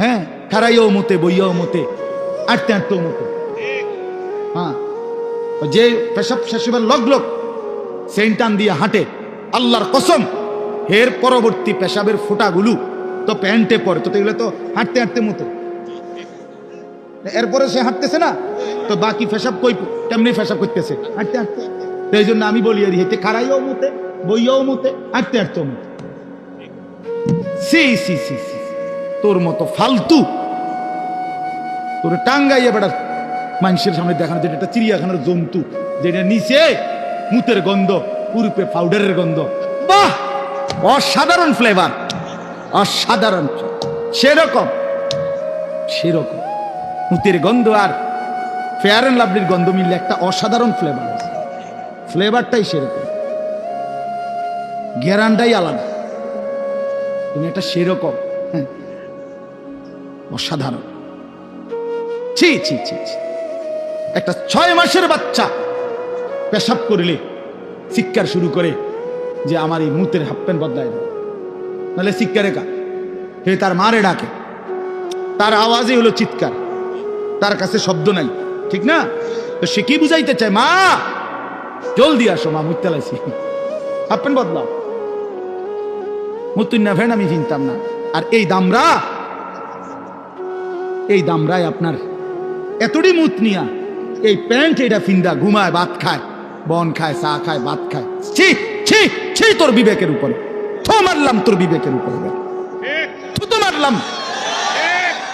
হ্যাঁ? খারাইও মতে, বইয়াও মতে আটতে আটতেও মতে। হ্যাঁ। যে পেশাব শেষবার লগ লগ সেন্ট টান দিয়ে হাঁটে, আল্লাহর কসম এর পরবর্তী পেশাবের ফোঁটাগুলো তো প্যান্টে পরে, তো এগুলো তো হাঁটতে হাঁটতে মতো। এরপরে সে হাঁটতেছে না, তো বাকি ফেসাব কই তেমনি ফেসাব করতেছে? হাঁটতে হাঁটতে তো এই জন্য আমি বলি হেঁটে খারাইও মতে, বইয়াও মতে হাঁটতে হাঁটতেও মতে। সি সি সি সি। তোর মতো ফালতু। তোর টাঙ্গাইয়া বেড়ার মানুষের সামনে দেখানো যেটা একটা চিড়িয়াখানার জন্তু, যেটা নিচে মুতের গন্ধ পূর্বে পাউডারের গন্ধ। বাহ! অসাধারণ ফ্লেভার অসাধারণ। সেরকম সেরকম। মুতের গন্ধ আর ফেয়ার অ্যান্ড লাভলির গন্ধ মিললে একটা অসাধারণ ফ্লেভার আছে। ফ্লেভারটাই সেরকম। গ্যারান্টাই আলাদা। তুমি একটা সেরকম হ্যাঁ। অসাধারণ। ছি ছি ছি। একটা ছয় মাসের বাচ্চা পেশাব করলে শিক্ষার শুরু করে যে আমার এই মুতের হাফ প্যান্ট বদলায় না নাহলে চিৎকারে কা হে তার মারে ডাকে। তার আওয়াজই হলো চিৎকার। তার কাছে শব্দ নাই। ঠিক না? তো সে কি বুঝাইতে চায়? মা! জলদি আসো, মা মুতে লাইছি হাফ প্যান্ট বদলাও। মুতুন না ফেন আমি চিনতাম না। আর এই দামরা এই দামরায় আপনার। এতটি মুত নিয়া এই প্যান্ট এটা ফিন্দা ঘুমায়, ভাত খায়, বন খায়, চা খায়, ভাত খায়। ছি ছি ছি তোর বিবেকের উপরে। থো মারলাম তোর বিবেকের উপরে। বেটা। থু তো মারলাম।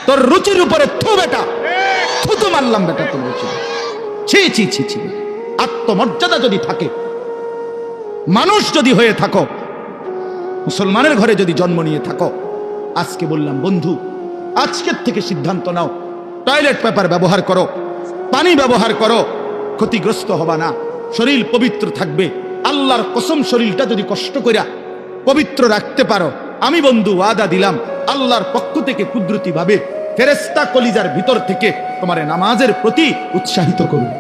তোর রুচির উপরে থু বেটা। থু তো মারলাম বেটা তোর রুচি ছি ছি ছি ছি। আত্মমর্যাদা যদি থাকে, মানুষ যদি হয়ে থাকো, মুসলমানের ঘরে যদি জন্ম নিয়ে থাকো, আজকে বললাম, বন্ধু আজকের থেকে সিদ্ধান্ত নাও। টয়লেট পেপার ব্যবহার করো, পানি ব্যবহার করো, ক্ষতিগ্রস্ত হবা না। শরীর পবিত্র থাকবে। আল্লাহর কসম শরীরটা যদি কষ্ট কইরা পবিত্র রাখতে পারো, আমি বন্ধু ওয়াদা দিলাম, আল্লাহর পক্ষ থেকে কুদরতি ভাবে ফেরেস্তা কলিজার ভিতর থেকে তোমার নামাজের প্রতি উৎসাহিত করবে